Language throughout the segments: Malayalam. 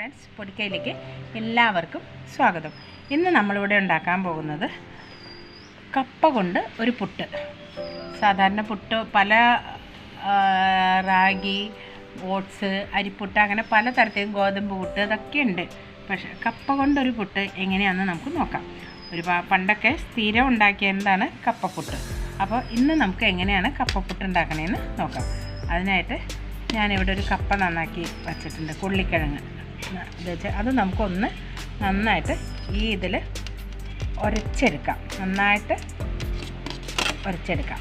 ഫ്രണ്ട്സ് പൊടിക്കയിലേക്ക് എല്ലാവർക്കും സ്വാഗതം. ഇന്ന് നമ്മളിവിടെ ഉണ്ടാക്കാൻ പോകുന്നത് കപ്പ കൊണ്ട് ഒരു പുട്ട്. സാധാരണ പുട്ട് പല റാഗി ഓട്സ് അരിപ്പുട്ട് അങ്ങനെ പല തരത്തിലും ഗോതമ്പ് പുട്ട് ഇതൊക്കെ ഉണ്ട്. പക്ഷേ കപ്പ കൊണ്ടൊരു പുട്ട് എങ്ങനെയാണെന്ന് നമുക്ക് നോക്കാം. ഒരു പണ്ടൊക്കെ സ്ഥിരം ഉണ്ടാക്കിയതാണ് കപ്പപ്പുട്ട്. അപ്പോൾ ഇന്ന് നമുക്ക് എങ്ങനെയാണ് കപ്പപ്പുട്ട് ഉണ്ടാക്കണമെന്ന് നോക്കാം. അതിനായിട്ട് ഞാനിവിടെ ഒരു കപ്പ നന്നാക്കി വച്ചിട്ടുണ്ട് ഉള്ളിക്കിഴങ്ങ്. അത് നമുക്കൊന്ന് നന്നായിട്ട് ഈ ഇതിൽ ഉരച്ചെടുക്കാം നന്നായിട്ട് ഉരച്ചെടുക്കാം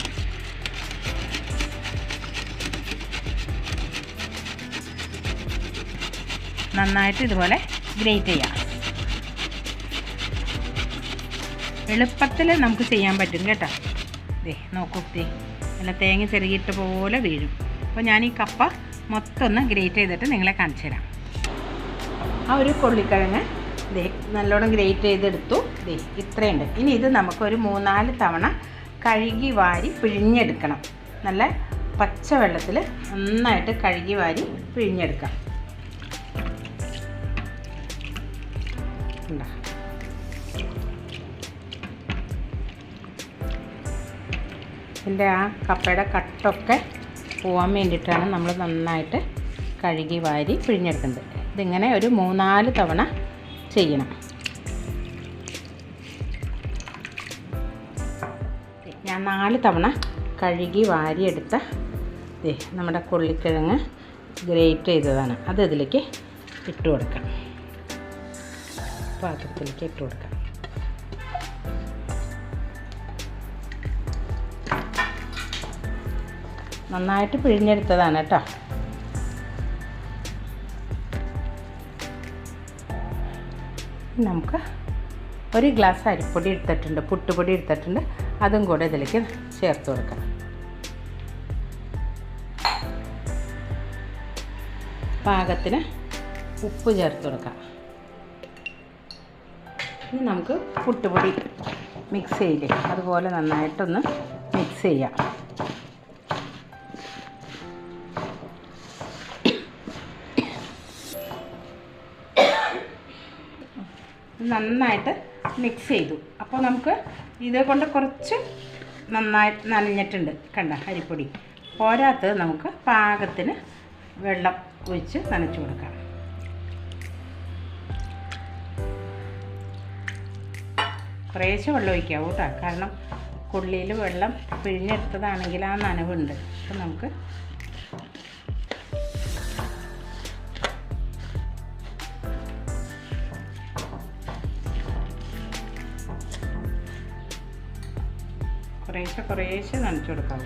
നന്നായിട്ട് ഇതുപോലെ ഗ്രേറ്റ് ചെയ്യാം. എളുപ്പത്തിൽ നമുക്ക് ചെയ്യാൻ പറ്റും കേട്ടോ. ദേ നോക്കൂ ദേ നല്ല തേങ്ങ ചെറുകിയിട്ട് പോലെ വീഴും. അപ്പോൾ ഞാൻ ഈ കപ്പ മൊത്തം ഒന്ന് ഗ്രേറ്റ് ചെയ്തിട്ട് നിങ്ങളെ കാണിച്ചു തരാം. ആ ഒരു കൊള്ളിക്കിഴങ്ങ് ദേ നല്ലോണം ഗ്രേറ്റ് ചെയ്തെടുത്തു. ദേ ഇത്രയുണ്ട്. ഇനി ഇത് നമുക്കൊരു മൂന്നാൽ തവണ കഴുകി വാരി പിഴിഞ്ഞെടുക്കണം. നല്ല പച്ച വെള്ളത്തിൽ നന്നായിട്ട് കഴുകി വാരി പിഴിഞ്ഞെടുക്കാം. ഉണ്ടാ ഇതിന്റെ ആ കപ്പയുടെ കട്ടൊക്കെ പോവാൻ വേണ്ടിയിട്ടാണ് നമ്മൾ നന്നായിട്ട് കഴുകി വാരി പിഴിഞ്ഞെടുക്കുന്നത്. ഇതിങ്ങനെ ഒരു മൂന്നാൽ തവണ ചെയ്യണം. ഞാൻ നാല് തവണ കഴുകി വാരിയെടുത്ത ദേ നമ്മുടെ കൊള്ളിക്കിഴങ്ങ് ഗ്രേറ്റ് ചെയ്തതാണ്. അത് ഇതിലേക്ക് ഇട്ട് കൊടുക്കാം. പാത്രത്തിലേക്ക് ഇട്ട് കൊടുക്കാം. നന്നായിട്ട് പിഴിഞ്ഞെടുത്തതാണ് കേട്ടോ. നമുക്ക് ഒരു ഗ്ലാസ് അരിപ്പൊടി എടുത്തിട്ടുണ്ട് പുട്ടുപൊടി എടുത്തിട്ടുണ്ട്. അതും കൂടെ ഇതിലേക്ക് ചേർത്ത് കൊടുക്കണം പാകത്തിന് ഉപ്പ് ചേർത്ത് കൊടുക്കാം. ഇനി നമുക്ക് പുട്ടുപൊടി മിക്സ് ചെയ്യില്ലേ അതുപോലെ നന്നായിട്ടൊന്ന് മിക്സ് ചെയ്യാം. നന്നായിട്ട് മിക്സ് ചെയ്തു. അപ്പോൾ നമുക്ക് ഇതേ കൊണ്ട് കുറച്ച് നന്നായി നനഞ്ഞിട്ടുണ്ട്. കണ്ട അരിപ്പൊടി. പോരാത്തത് നമുക്ക് പാകത്തിന് വെള്ളം ഒഴിച്ച് നനച്ചു കൊടുക്കാം. കുറേശ്ശെ വെള്ളം ഒഴിക്കാം കേട്ടോ. കാരണം കൊള്ളിയിൽ വെള്ളം പിഴിഞ്ഞെടുത്തതാണെങ്കിൽ ആ നനവുണ്ട്. അപ്പം നമുക്ക് കുറേശ്ശെ കുറേശ്ശെ നനച്ചു കൊടുക്കാം.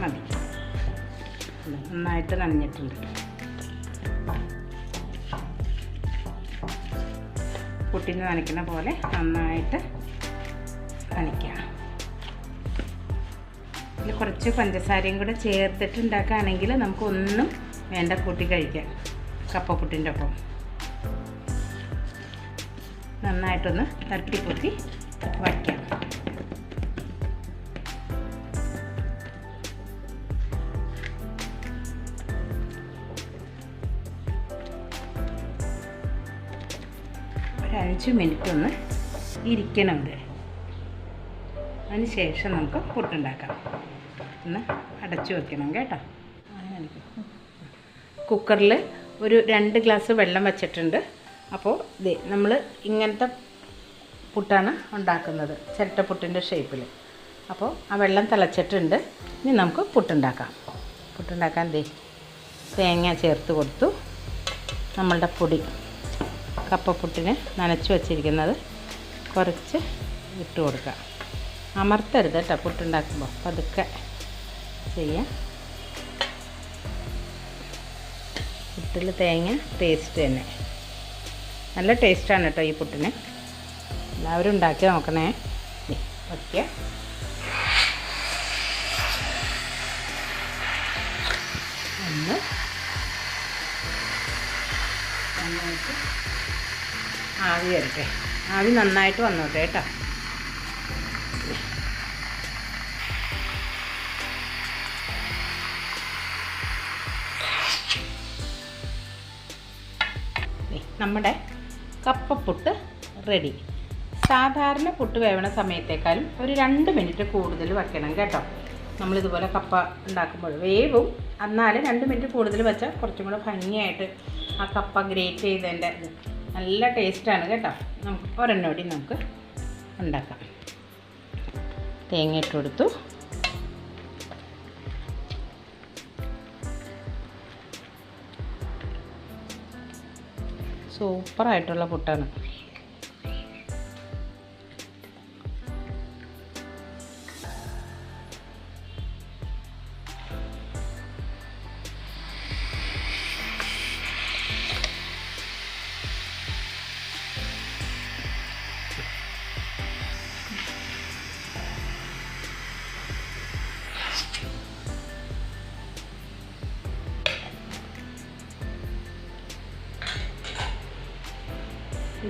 മതി. നന്നായിട്ട് നനഞ്ഞിട്ടുണ്ട്. പുട്ടിന് നനയ്ക്കുന്ന പോലെ നന്നായിട്ട് നനയ്ക്കുക ഇതിൽ കുറച്ച് പഞ്ചസാരയും കൂടെ ചേർത്തിട്ട് ഉണ്ടാക്കുകയാണെങ്കിൽ നമുക്കൊന്നും വേണ്ട കൂട്ടി കഴിക്കാം. കപ്പ പുട്ടിന്റെ ഒപ്പം. നന്നായിട്ടൊന്ന് തട്ടിപ്പൊത്തി വയ്ക്കാം. ഒരഞ്ച് മിനിറ്റ് ഒന്ന് ഇരിക്കണം ഇത്. അതിന് ശേഷം നമുക്ക് പുട്ടുണ്ടാക്കാം. ഒന്ന് അടച്ചു വെക്കണം കേട്ടോ. കുക്കറിൽ ഒരു രണ്ട് ഗ്ലാസ് വെള്ളം വെച്ചിട്ടുണ്ട്. അപ്പോൾ ഇതേ നമ്മൾ ഇങ്ങനത്തെ പുട്ടാണ് ഉണ്ടാക്കുന്നത് ചിരട്ടപ്പുട്ടിന്റെ ഷേപ്പിൽ അപ്പോൾ ആ വെള്ളം തിളച്ചിട്ടുണ്ട്. ഇനി നമുക്ക് പുട്ടുണ്ടാക്കാം. പുട്ടുണ്ടാക്കാൻ ദേ തേങ്ങ ചേർത്ത് കൊടുത്തു. നമ്മളുടെ പൊടി കപ്പപ്പുട്ടിന് നനച്ച് വച്ചിരിക്കുന്നത് കുറച്ച് ഇട്ട് കൊടുക്കാം അമർത്തരുത് കേട്ടോ പുട്ടുണ്ടാക്കുമ്പോൾ പതുക്കെ ചെയ്യാം. പുട്ടിൽ തേങ്ങ പേസ്റ്റ് തന്നെ. നല്ല ടേസ്റ്റാണ് കേട്ടോ ഈ പുട്ടിന്. എല്ലാവരും ഉണ്ടാക്കി നോക്കണേ. ഓക്കെ ഒന്ന്. ആവി വരട്ടെ. ആവി നന്നായിട്ട് വന്നോട്ടെ കേട്ടോ. നമ്മുടെ കപ്പപ്പുട്ട് റെഡി സാധാരണ പുട്ട് വേവണ സമയത്തേക്കാളും ഒരു രണ്ട് മിനിറ്റ് കൂടുതൽ വയ്ക്കണം കേട്ടോ. നമ്മളിതുപോലെ കപ്പ ഉണ്ടാക്കുമ്പോൾ വേവും. എന്നാലും രണ്ട് മിനിറ്റ് കൂടുതൽ വെച്ചാൽ കുറച്ചും കൂടെ ഭംഗിയായിട്ട് ആ കപ്പ ഗ്രേറ്റ് ചെയ്തതിന്റെ നല്ല ടേസ്റ്റാണ് കേട്ടോ. നമുക്ക് ഒരെണ്ണോടി നമുക്ക് ഉണ്ടാക്കാം. തേങ്ങ ഇട്ട് കൊടുത്തു. സൂപ്പറായിട്ടുള്ള പുട്ടാണ്.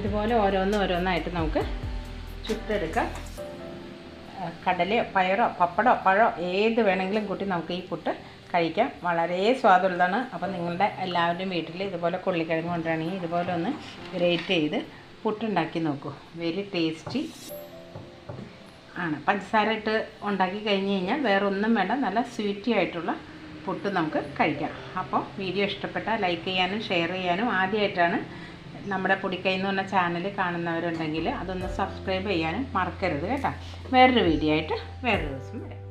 ഇതുപോലെ ഓരോന്ന് ഓരോന്നായിട്ട് നമുക്ക് ചുട്ടെടുക്കാം. കടലയോ പയറോ പപ്പടോ പഴോ ഏത് വേണമെങ്കിലും കൂട്ടി നമുക്ക് ഈ പുട്ട് കഴിക്കാം. വളരെ സ്വാദുള്ളതാണ്. അപ്പോൾ നിങ്ങളുടെ എല്ലാവരുടെയും വീട്ടിൽ ഇതുപോലെ കൊള്ളിക്കിഴങ്ങ് കൊണ്ടുവരാണെങ്കിൽ ഇതുപോലെ ഒന്ന് ഗ്രേറ്റ് ചെയ്ത് പുട്ടുണ്ടാക്കി നോക്കൂ. വെരി ടേസ്റ്റി ആണ്. പഞ്ചസാര ഇട്ട് ഉണ്ടാക്കി കഴിഞ്ഞ് കഴിഞ്ഞാൽ വേറെ ഒന്നും വേണ്ട. നല്ല സ്വീറ്റി ആയിട്ടുള്ള പുട്ട് നമുക്ക് കഴിക്കാം. അപ്പോൾ വീഡിയോ ഇഷ്ടപ്പെട്ടാൽ ലൈക്ക് ചെയ്യാനും ഷെയർ ചെയ്യാനും ആദ്യമായിട്ടാണ് നമ്മുടെ പൊടിക്കൈ എന്ന് പറഞ്ഞ ചാനൽ കാണുന്നവരുണ്ടെങ്കിൽ അതൊന്ന് സബ്സ്ക്രൈബ് ചെയ്യാനും മറക്കരുത് കേട്ടോ. വേറൊരു വീഡിയോ ആയിട്ട് വേറൊരു ദിവസം വരാം.